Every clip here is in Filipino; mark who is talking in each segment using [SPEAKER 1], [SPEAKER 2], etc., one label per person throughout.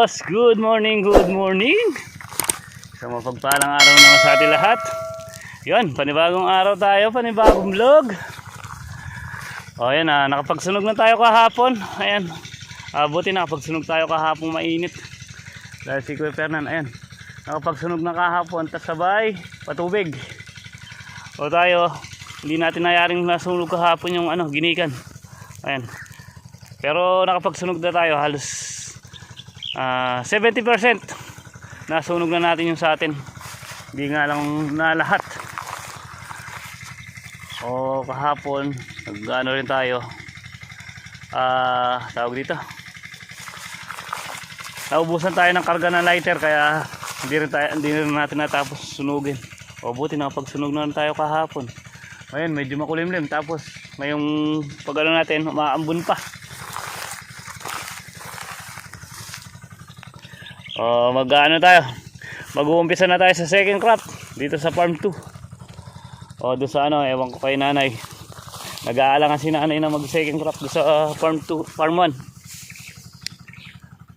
[SPEAKER 1] boss! Good morning, good morning! Sa mapagpalang araw naman sa ating lahat. Yan, panibagong araw tayo, panibagong vlog. O yan, ah, nakapagsunog na tayo kahapon. Ayan, ah, buti nakapagsunog tayo kahapon mainit. Dahil si Kuya Fernan, ayan, nakapagsunog na kahapon, tas sabay, patubig. O tayo, hindi natin nayaring nasunog kahapon yung ano, ginikan. Ayan. Pero nakapagsunog na tayo halos ah 70% nasunog na natin yung sa atin. Hindi nga lang na lahat. O kahapon, nag-ano rin tayo. Ah, tawag dito. Naubusan tayo ng karga ng lighter kaya hindi rin, tayo, hindi rin natin natapos sunugin. O buti nakapagsunog na tayo kahapon. Ngayon, medyo makulimlim. Tapos, ngayong pag ano natin, umaambun pa. O, mag-ano tayo. Mag-uumpisa na tayo sa second crop. Dito sa farm 2. O, doon sa ano, ewan ko kay nanay. Nag-aalangan si nanay na mag-second crop doon sa uh, farm 2, farm 1.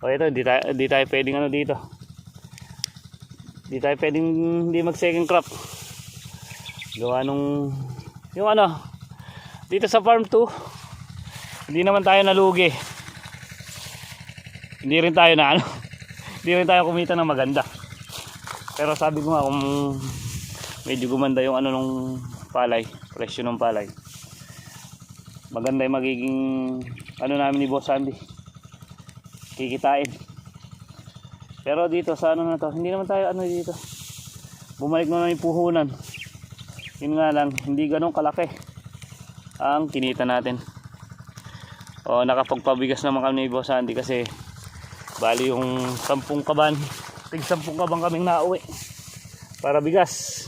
[SPEAKER 1] O, ito, di tayo, di tayo pwedeng ano dito. Di tayo pwedeng hindi mag-second crop. Gawa nung yung ano dito sa farm 2 hindi naman tayo nalugi hindi rin tayo na ano hindi rin tayo kumita ng maganda. Pero sabi ko nga kung medyo gumanda yung ano nung palay presyo ng palay maganda yung magiging ano namin ni Boss Andy. Kikitain. Pero dito sa ano na to hindi naman tayo ano dito. Bumalik na yung puhunan. Yun nga lang hindi ganun kalaki ang kinita natin. O nakapagpabigas naman kami ni Boss Andy kasi bali yung 10 kaban. Tig 10 kaban kaming nauwi. Para bigas.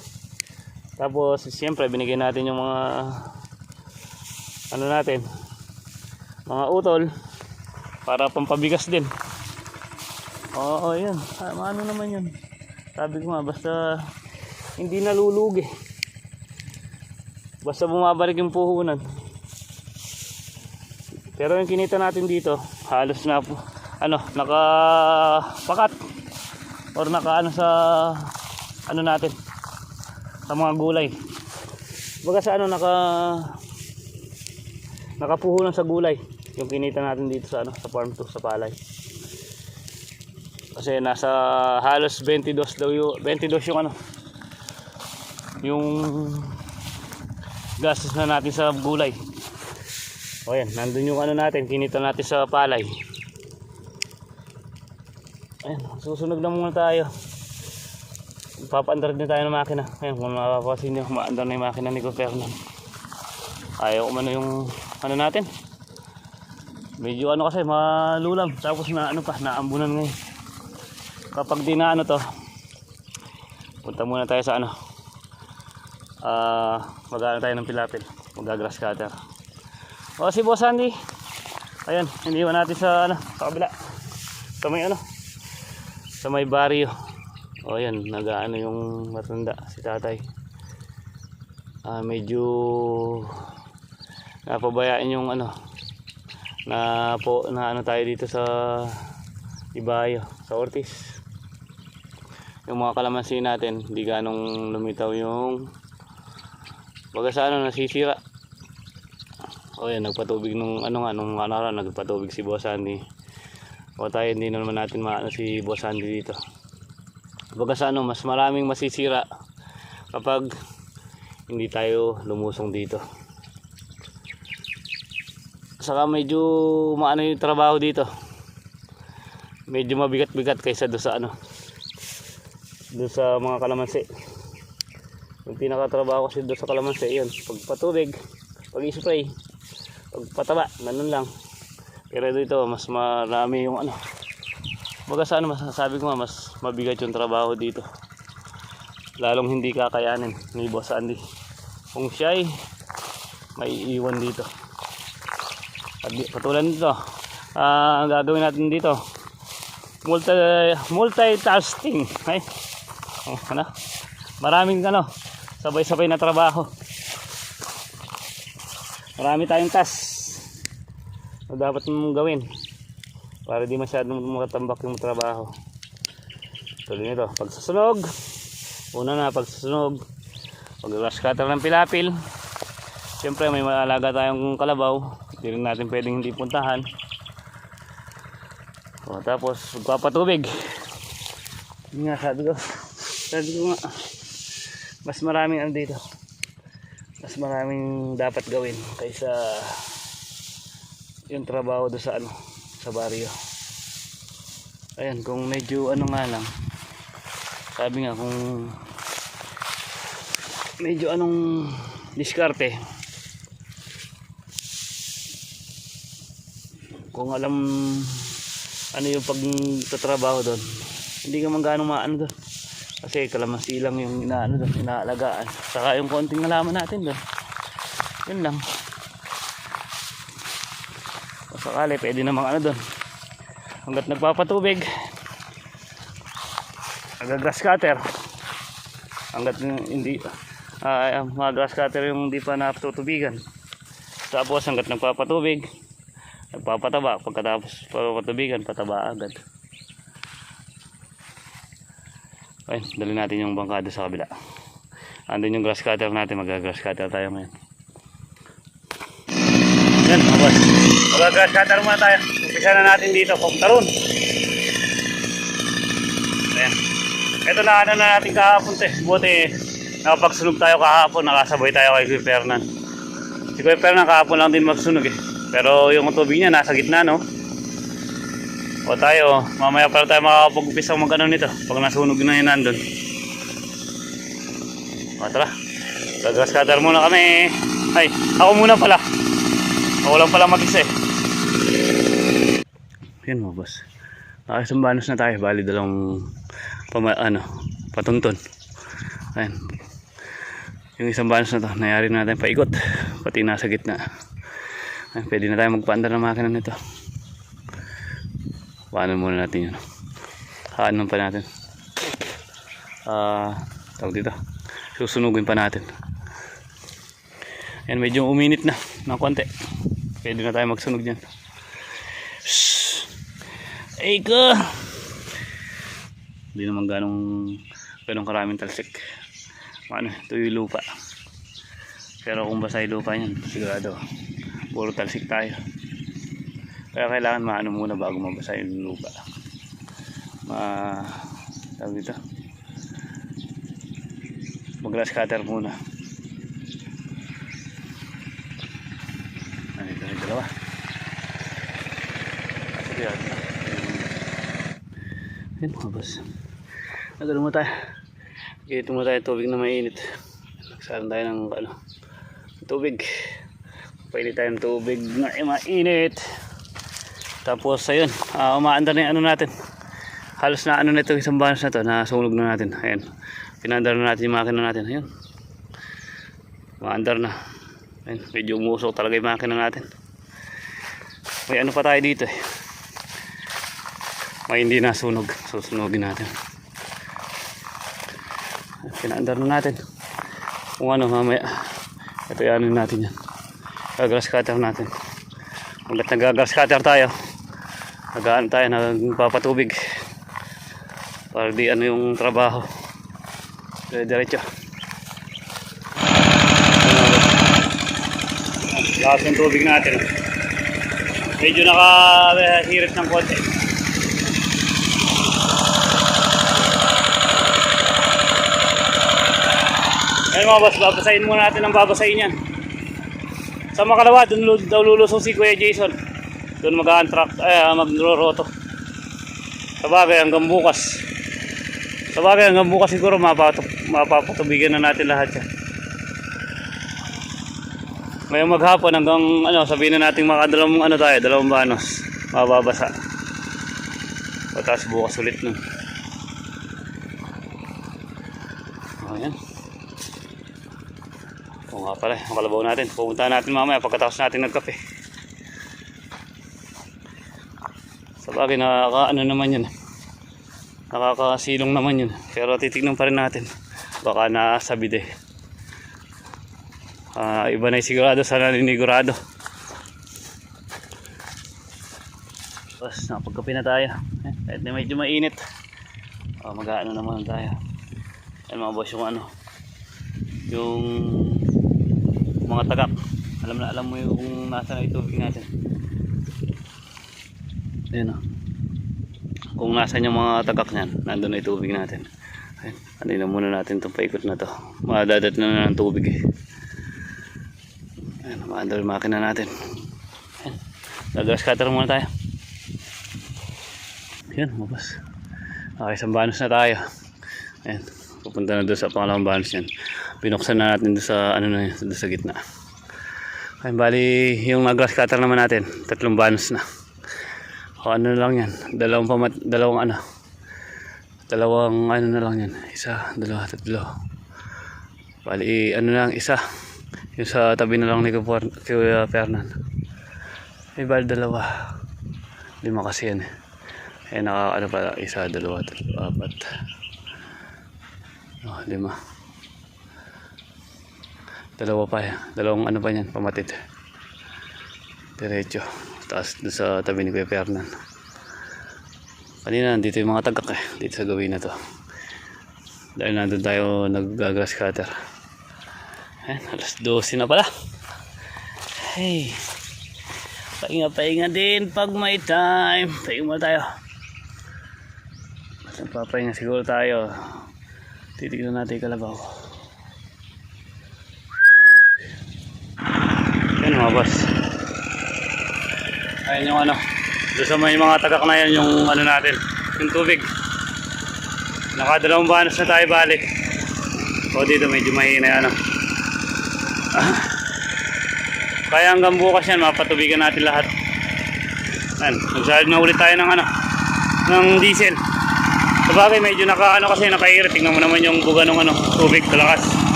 [SPEAKER 1] Tapos siyempre binigyan natin yung mga ano natin mga utol para pampabigas din. Oo yun. Ah, ano naman yun? Sabi ko nga basta hindi nalulugi. Basta bumabalik yung puhunan. Pero yung kinita natin dito, halos na po, ano, nakapakat. Or naka ano sa, ano natin, sa mga gulay. Baga sa ano, naka, nakapuhunan sa gulay. Yung kinita natin dito sa ano, sa farm to, sa palay. Kasi nasa halos 22 daw yung, 22 yung ano, yung gastos na natin sa gulay. O yan, nandun yung ano natin, kinita natin sa palay. Ayan, susunod na muna tayo. Papaandar din tayo ng makina. Ayan, kung mapapasin nyo, maandar na yung makina ni Copernan. Ayaw umano yung ano natin. Medyo ano kasi, malulam. Tapos na ano pa, naambunan ngayon. Kapag di na ano to, punta muna tayo sa ano, ah mag tayo ng pilapil magagrass cutter o si boss Andy ayun iniwan natin sa ano sa kabila sa may ano sa may barrio o yan nagaano yung matanda si tatay ah medyo napabayaan yung ano na po na ano tayo dito sa Ibayo sa Ortiz yung mga kalamansi natin hindi ganong lumitaw yung Baga sa ano nasisira. O yan, nagpatubig nung ano nga, nung ano nagpatubig si Boss Andy. O tayo hindi na naman natin maano si Boss Andy dito. Baga sa ano, mas maraming masisira kapag hindi tayo lumusong dito. Saka medyo maano yung trabaho dito. Medyo mabigat-bigat kaysa do sa ano. Do sa mga kalamansi yung pinakatrabaho kasi doon sa kalamansi yun pagpatubig pag spray pagpataba ganun lang pero dito mas marami yung ano. Baga sa ano masasabi ko mas mabigat yung trabaho dito. Lalong hindi kakayanin ni Boss Andy. Kung siya ay may iwan dito. At di- katulad nito ah ang gagawin natin dito multi multitasking. Ay oh, ano? Maraming ano sabay-sabay na trabaho. Marami tayong task na dapat mong gawin Para di masyadong makatambak yung trabaho. Tuloy nito. Pagsusunog. Una na pagsusunog. Pag-rush cutter ng pilapil. Siyempre may maalaga tayong kalabaw. Hindi rin natin pwedeng hindi puntahan. O, tapos magpapatubig. Yun nga sabi ko. Sabi ko nga. Mas maraming ano dito. Mas maraming dapat gawin kaysa yung trabaho do sa ano sa baryo. Ayan, kung medyo ano nga lang. Sabi nga kung medyo anong diskarte kung alam ano yung pagtatrabaho doon hindi ka man gaano maano doon kasi kalamansi lang yung inaano doon inaalagaan saka yung konting nalaman natin doon yun lang kung sakali pwede namang ano doon hanggat nagpapatubig. Nagagrass cutter. Hanggat hindi ah mga grass cutter yung hindi pa natutubigan. Tapos hanggat nagpapatubig nagpapataba. Pagkatapos papatubigan pataba agad. Ayun dali natin yung bangkado sa kabila. Andun yung grass cutter natin. Mag grass cutter tayo ngayon yan mga boss mag grass cutter muna tayo. Umpisa na natin dito pagtaron ayan. Ito na ano na natin kahapon te. Buti nakapagsunog tayo kahapon. Nakasabay tayo kay Kuya Fernan si Kuya Fernan kahapon lang din magsunog eh. Pero yung tubig niya nasa gitna no? O tayo mamaya pala tayo makakapag-umpisa mag ano nito pag nasunog na yun nandun. O tara. Gagas cutter muna kami. Ay ako muna pala. Ako lang pala mag-isa eh yun mo boss. Nakasumbanos na tayo. Bali dalawang pama, ano, patunton ayan. Yung isang banos na to nayari natin paikot. Pati nasa gitna. Ayan, pwede na tayo magpaandar ng makina nito. Paano muna natin yun? Haanan pa natin. Ah tawag dito. Susunugin pa natin. Ayan medyo uminit na ng konti. Pwede na tayo magsunog dyan. Shhh. Ay ka. Hindi naman ganong ganong karaming talsik. Ano yung lupa. Pero kung basa yung lupa yan sigurado puro talsik tayo. Kaya kailangan maano muna bago mabasa yung lupa. Ma tawag dito. Mag grass cutter muna. Ano ito yung dalawa. Sige yan yun mga boss. Nagano mo tayo. Ito mo tayo tubig na mainit. Nagsaran tayo ng ano tubig. Painit tayo ng tubig na mainit. Tapos ayun uh, umaandar na yung ano natin. Halos na ano na ito isang banos na to na sunog na natin. Ayan pinandar na natin yung makina natin. Ayun. Umaandar na. Ayun medyo umusok talaga yung makina natin. May ano pa tayo dito eh may hindi nasunog. Susunogin natin. Pinaandar na natin. Kung ano mamaya ito yan natin yan. Gagrass cutter natin. Ulit nagagrass cutter tayo. Nagaan tayo nagpapatubig para di ano yung trabaho. Dire diretso lahat ng tubig natin. Medyo nakahirit ng konti mga boss, babasahin muna natin ang babasahin yan. Sa makalawa, doon daw lulusong si Kuya Jason. Doon mag-antract, ay ah, magro-roto. Sa bagay, hanggang bukas. Sa bagay, hanggang bukas siguro mapapatubigan na natin lahat yan. Ngayong maghapon hanggang ano, sabihin na natin makadalawang ano tayo, dalawang banos. Mababasa. Tapos bukas ulit nun. Ayan. Oo nga pala, ang natin. Pupunta natin mamaya pagkatapos natin nagkape. Sa bagay, nakaka, ano naman yun. Nakakasilong naman yun. Pero titignan pa rin natin. Baka nasabi de. Ah, iba na yung sigurado sa naninigurado. Tapos, boss, nakapagkape na tayo. Eh, kahit na medyo mainit. Oh, mag-ano naman tayo. Yan mga boss yung ano. Yung mga tagak. Alam na alam mo yung nasa na itubig natin. Ayan o. Kung nasan yung mga tagak niyan, nandun na itubig natin. Ayan, ano na muna natin itong paikot na to. Madadat na na ng tubig eh. Ayan, maandar yung makina natin. Ayan, gagas cutter muna tayo. Ayan, mabas. Okay, isang banos na tayo. Ayan, pupunta na doon sa pangalawang banos yan. Binuksan na natin doon sa, ano na doon sa gitna. Ay, bali, yung grass cutter naman natin, tatlong banos na. O ano na lang yan, dalawang pamat, dalawang ano, dalawang ano na lang yan, isa, dalawa, tatlo. Bali, ano lang, isa, yung sa tabi na lang ni Kuya Fernan. Ay, bali, dalawa. Lima kasi yan. Eh, naka, ano pala, isa, dalawa, tatlo, apat. Oh, lima. Dalawa pa yan. Dalawang ano pa yan, pamatid. Diretso. Taas sa tabi ni Kuya Fernan. Kanina nandito yung mga tagak eh. Dito sa gawin na to. Dahil nandun tayo nag-grass cutter. Ayan, alas 12 na pala. Hey. Pahinga-pahinga din pag may time. Pahinga muna tayo. Papahinga siguro tayo. Titignan natin yung kalabaw. Yan mga boss. Ayan yung ano. Doon sa may mga tagak na yan yung ano natin. Yung tubig. Nakadalawang banos na tayo balik. O dito medyo mahina yan. Ano. Ah. Kaya hanggang bukas yan mapatubigan natin lahat. Ayan. Nagsalad na ulit tayo ng ano. Ng diesel. Sabagay medyo naka ano kasi naka-air. Tingnan mo naman yung buga ng ano, tubig kalakas.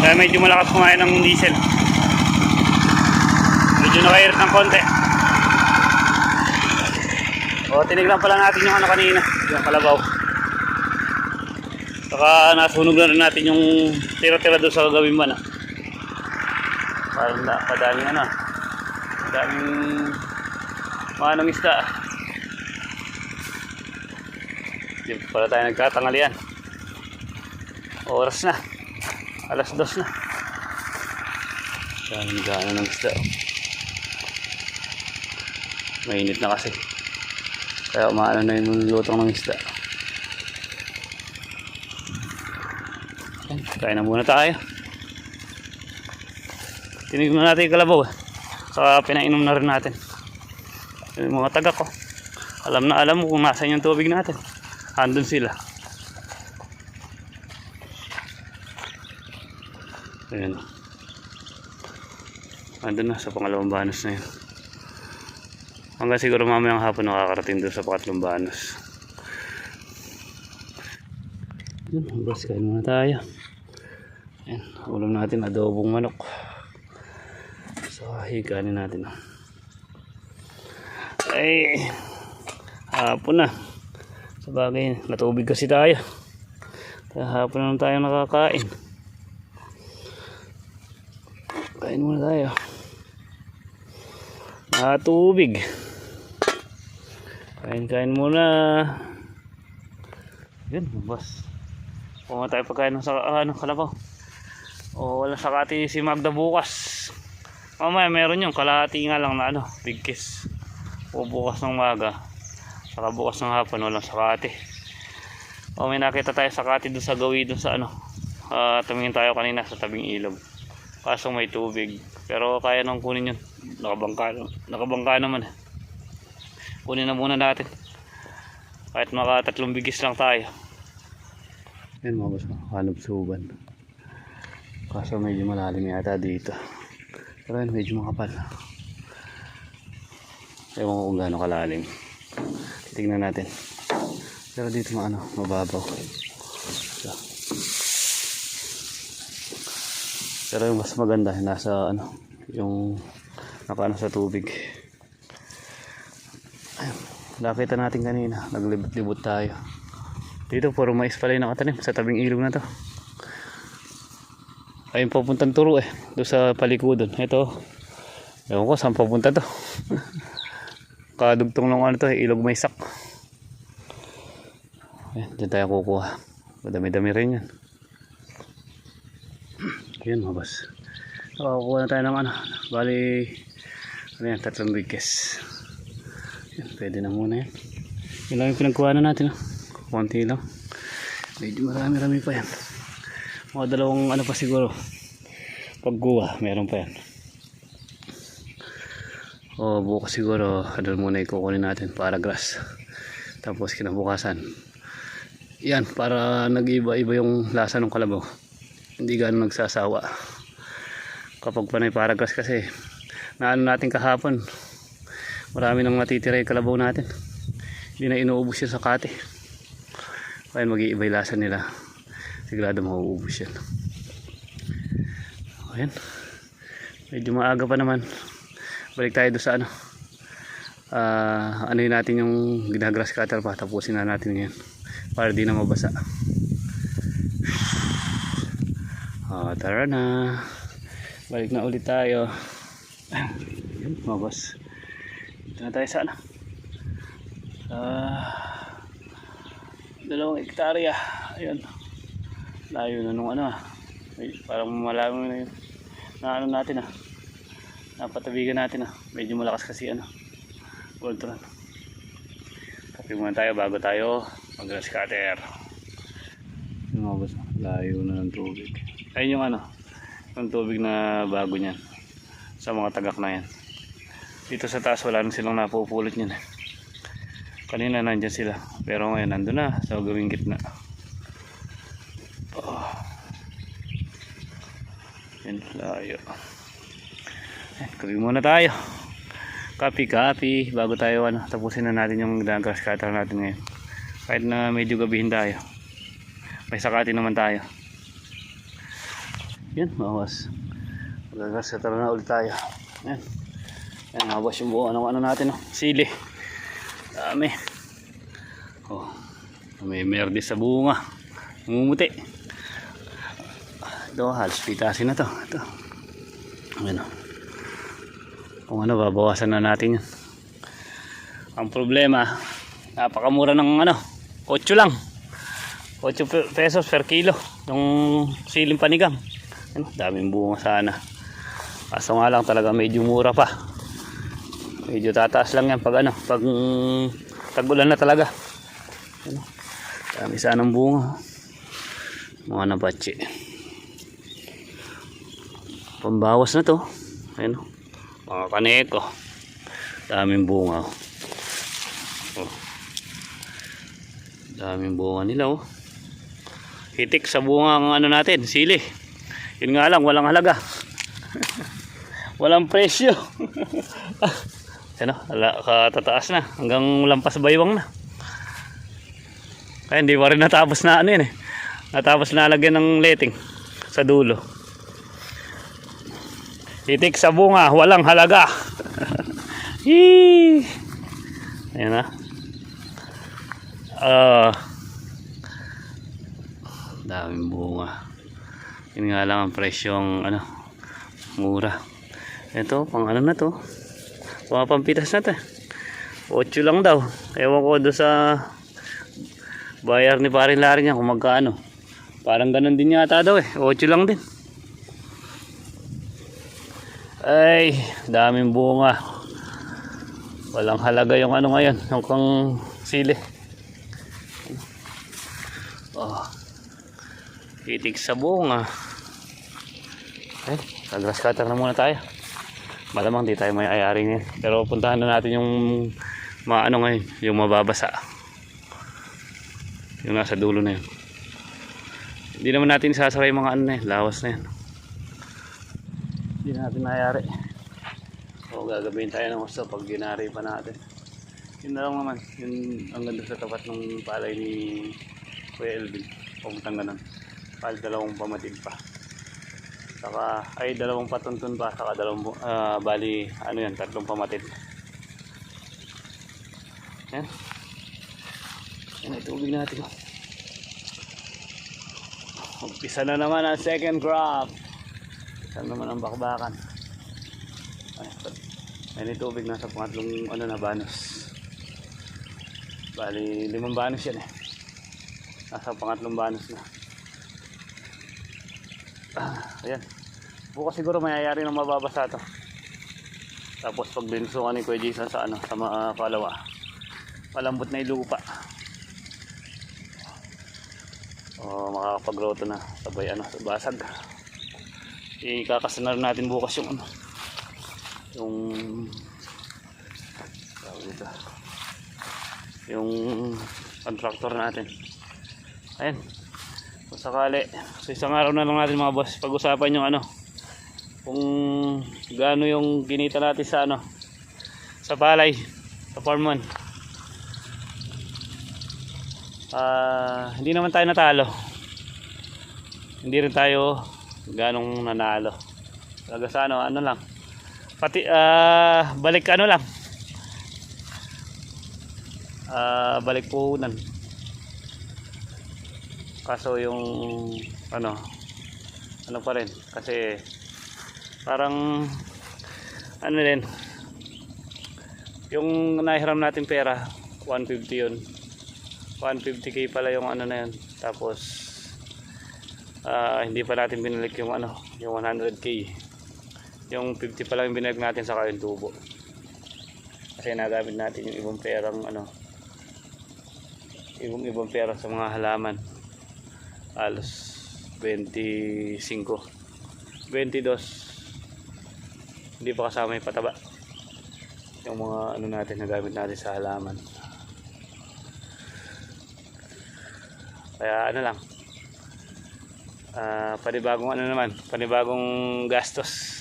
[SPEAKER 1] Kaya medyo malakas kumain ng diesel. Medyo naka-air ng konti. O, tinignan pala natin yung ano kanina, yung kalabaw. Saka nasunog na rin natin yung tira-tira doon sa gagawin man. Ah. Parang na, kadaming ano, kadaming manong isda. Hindi pa pala tayo nagtatangalian. Oras na. Alas dos na. Daming gana ng isda. Mainit na kasi. Kaya umaano na yung lutong ng isda. Kain na muna tayo. Tinignan natin yung kalabaw. eh. Saka pinainom na rin natin. Yung mga taga ko. Alam na alam mo kung nasan yung tubig natin. Andun sila. Ayan. Andun na sa pangalawang banos na yun. Hanggang siguro mamayang hapon nakakarating doon sa pangatlong banos. Yun, bas kain muna tayo. Ayan, ulam natin adobong manok. So, higanin natin. Ay, hapon na. Sa bagay, natubig kasi tayo. Kaya hapon na tayo nakakain. Kain muna tayo. Natubig. Kain-kain muna. Yun, boss. Kung tayo pagkain ng sa, ano, kalabaw. O wala sakati si Magda bukas. Mamaya meron yung kalahati nga lang na ano, big kiss. O bukas ng maga. Saka bukas ng hapon, walang sakati. O may nakita tayo sakati dun sa gawi dun sa ano. Ah, tumingin tayo kanina sa tabing ilog. Kaso may tubig. Pero kaya nang kunin yun. Nakabangka, nakabangka naman. eh. Kunin na muna natin. Kahit maka tatlong bigis lang tayo. Yan mga boss, hanap suban. Kaso medyo malalim yata dito. Pero yan, medyo makapal. Ewan ko kung gaano kalalim. Tingnan natin. Pero dito maano, mababaw. So. Pero yung mas maganda, nasa ano, yung nakaano sa tubig. Ayun, nakita natin kanina, naglibot-libot tayo. Dito, puro mais pala yung nakatanim sa tabing ilog na to. Ayun papuntang turo eh, doon sa palikudon. Ito, ewan ko saan papunta to. Kadugtong ng ano to, ilog may sak. Ayan, dyan tayo kukuha. Madami-dami rin yan. Yun mga boss. Nakakuha na tayo ng ano. Bali, ano yan, tatlong bigkes. Yan, pwede na muna yan. Yun lang yung pinagkuha na natin. Oh. Konti lang. Medyo marami-rami pa yan. Mga dalawang ano pa siguro. Pagkuha, meron pa yan. O bukas siguro, ano muna ikukunin natin para grass. Tapos kinabukasan. Yan, para nag-iba-iba yung lasa ng kalabaw. Hindi gano'n nagsasawa. Kapag panay para grass kasi, naano natin kahapon, marami nang natitira yung kalabaw natin. Hindi na inuubos yun sa kate. Kaya mag-iiba lasa nila. Sigurado mauubos yan. Ayan. Medyo maaga pa naman. Balik tayo doon sa ano. Ah, ano yun natin yung ginagrass cutter pa. Tapusin na natin yan. Para di na mabasa. Ah, tara na. Balik na ulit tayo. Yun, mga Dito na tayo sa ano. Ah, dalawang hektarya. Ayun. Layo na nung ano ah. Ay, parang malaman na yun. Na ano natin ah. Napatabigan natin ah. Medyo malakas kasi ano. Voltron. Kape muna tayo bago tayo mag-grass cutter. Mga boss, layo na ng tubig. Ayun yung ano. Yung tubig na bago niyan. Sa mga tagak na yan. Dito sa taas wala nang silang napupulot niyan eh. Kanina nandyan sila. Pero ngayon nandun na sa gawing gitna. Oh. Yan, layo. Kapi muna tayo. Kapi, kapi. Bago tayo, ano, tapusin na natin yung grass cutter natin ngayon. Kahit na medyo gabihin tayo. May sakati naman tayo. Yan, mawas. Grass cutter na ulit tayo. Yan. Yan, mawas yung buo. Ano, ano natin, oh. Sili. Dami. Oh. May merde sa bunga. Mumuti. Ito, halos pitasin na to. Ito. Ano. Kung ano, babawasan na natin yan. Ang problema, napakamura ng ano, 8 lang. 8 pe- pesos per kilo. Yung siling panigang. Ano, daming bunga sana. Kaso nga lang talaga medyo mura pa. Medyo tataas lang yan pag ano, pag tag-ulan na talaga. Ano, dami sanang bunga. Mga nabatsi. Pambawas na to. Ayun. Mga kaneko. Daming bunga. Oh. Daming bunga nila oh. Hitik sa bunga ang ano natin, sili. Yun nga lang, walang halaga. walang presyo. ano, ala, katataas na. Hanggang lampas baywang na. Kaya hindi pa rin natapos na ano yun eh. Natapos na lagyan ng letting sa dulo. Titik sa bunga, walang halaga. Hii. Ayan na. Ah. daming bunga. Yun nga lang ang presyong ano, mura. Ito, pang ano na to. Mga pampitas na to. 8 lang daw. Ewan ko doon sa bayar ni parin Larry niya kung magkano. Parang ganun din yata daw eh. 8 lang din. Ay, daming bunga. Walang halaga yung ano ngayon, yung kang sili. Oh. Titik sa bunga. Ay, kagras cutter na muna tayo. Malamang di tayo may ayari ngayon. Pero puntahan na natin yung maano ngayon, yung mababasa. Yung nasa dulo na yun. Hindi naman natin sasaray yung mga ano na yun, lawas na yan. Hindi natin nayari. O gagawin tayo ng gusto pag ginari pa natin. Yun na lang naman. Yun ang ganda sa tapat ng palay ni Kuya Elvin. Pumutang ganun. Pal dalawang pamatid pa. Saka, ay dalawang patuntun pa. Saka dalawang, ah, bali, ano yan, tatlong pamatid. Yan. Yan, itubig natin. Umpisa na naman ang second crop. Saan naman ang bakbakan? Ay, Ayun yung tubig nasa pangatlong ano na banos. Bali, limang banos yan eh. Nasa pangatlong banos na. Ayan. Bukas siguro mayayari ng mababasa to. Tapos pag binsukan ni Kuya Jason sa ano, sa mga kalawa. Malambot na lupa. O makakapag-roto na sabay ano, sa basag. Ikakasanar natin bukas yung ano. Yung dito. Yung contractor natin. Ayan. Sakali, sa isang araw na lang natin mga boss, pag-usapan yung ano, kung gaano yung ginita natin sa ano, sa palay, sa farm 1. Ah, hindi naman tayo natalo. Hindi rin tayo ganong nanalo. Talaga sa ano, ano lang. Pati ah balik ano lang. Ah, balik puhunan. Kaso yung ano ano pa rin kasi parang ano din yung nahiram natin pera 150 yun. 150k pala yung ano na yun. Tapos ah, hindi pa natin binalik yung ano yung 100k yung 50 pa lang yung binalik natin sa yung tubo. Kasi nagamit natin yung ibang perang ano ibang ibang pera sa mga halaman alos 25 22 hindi pa kasama yung pataba. Yung mga ano natin nagamit natin sa halaman. Kaya ano lang. Ah panibagong ano naman panibagong gastos.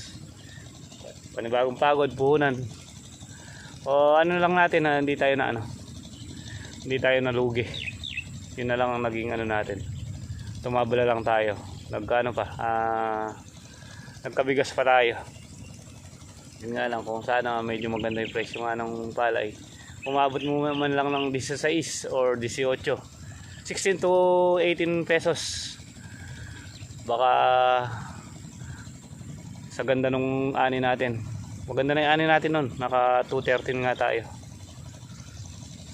[SPEAKER 1] Panibagong pagod puhunan. O ano lang natin na hindi tayo na ano hindi tayo nalugi yun na lang ang naging ano natin tumabala lang tayo. Nagkano pa? Ah nagkabigas pa tayo. Yun nga lang kung sana medyo maganda yung presyo nga ng palay umabot mo man lang ng 16 or 18 16 to 18 pesos. Baka sa ganda nung ani natin. Maganda na yung ani natin nun. Naka 213 nga tayo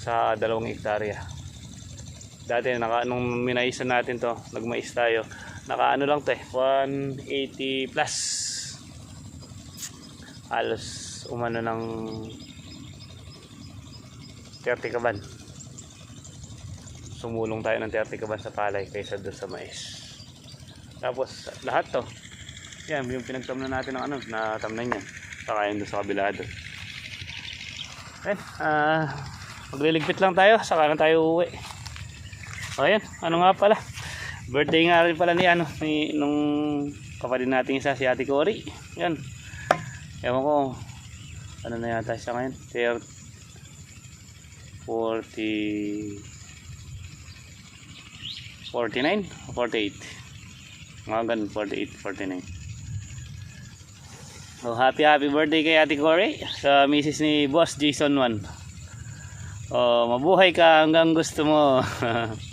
[SPEAKER 1] sa dalawang hektarya dati naka nung minaisan natin to nagmais tayo. Naka ano lang to eh 180 plus. Halos umano ng 30 kaban. Sumulong tayo ng 30 kaban sa palay kaysa doon sa mais. Tapos lahat to. Yan yung pinagtamnan natin ng ano na tamnan yan saka yun sa kabila doon. Ayun ah magliligpit lang tayo saka na tayo uuwi ayan. Ano nga pala? Birthday nga rin pala ni ano ni nung kapatid natin isa si Ate Cory. Yan ewan ko ano na yata siya ngayon. 30 40 49 48 mga ganun 48 49 oh, happy happy birthday kay Ate Cory sa misis ni Boss Jason 1 oh, mabuhay ka hanggang gusto mo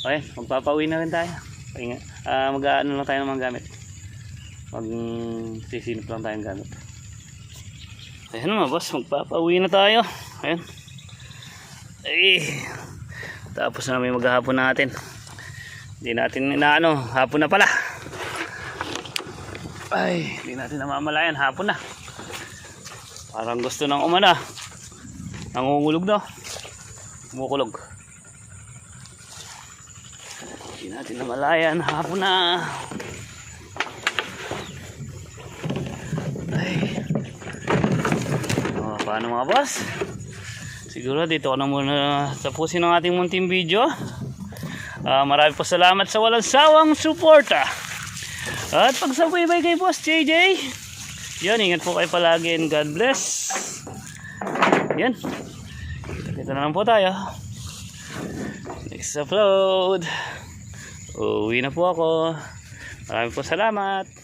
[SPEAKER 1] okay magpapauwi na rin tayo Pahinga. Ah, mag ano lang tayo ng mga gamit mag sisinip lang tayong gamit Ayan mga boss, magpapauwi na tayo. Ayan. Ay, tapos na may maghahapon natin. Hindi natin inaano, hapon na pala. Ay, hindi natin namamalayan, hapon na. Parang gusto ng umana. Nangungulog na. Kumukulog. Hindi natin namalayan, hapon na. Ay. Oh, paano mga boss? Siguro dito ko na muna tapusin ang ating munting video. Ah, marami po salamat sa walang sawang suporta. At pagsabaybay kay Boss JJ. Yan, ingat po kayo palagi and God bless. Yan. Dito na lang po tayo. Next upload. Uwi na po ako. Marami po salamat.